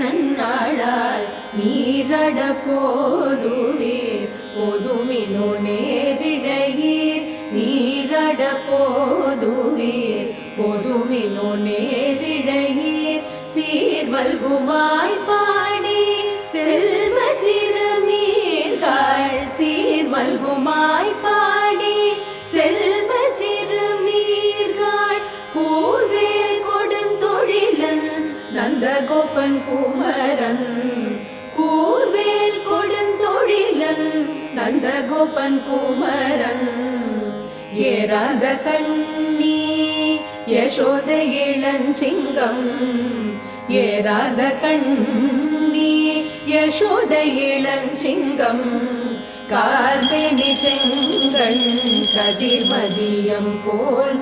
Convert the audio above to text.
நன்னாளால் நீரட போதுவே. பொதுமினோ நேரிழையீர் நீரட போதுவே. பொதுமினோ நேரிழையீர் சீர்வல்குமாய் பாடி செல்வ சிறுமீர்கள் சீர்வல்குமாய் பாடி நந்தகோபன் குமரன் கூர்வேல் கொடுந்தொழிலன் நந்தகோபன் குமரன். ஏறாத கண்ணி யசோத இளஞ்சிங்கம். ஏறாத கண்ணி யசோத இளஞ்சிங்கம். கார்மேனி செங்கண் கதிர்மதியம் போல்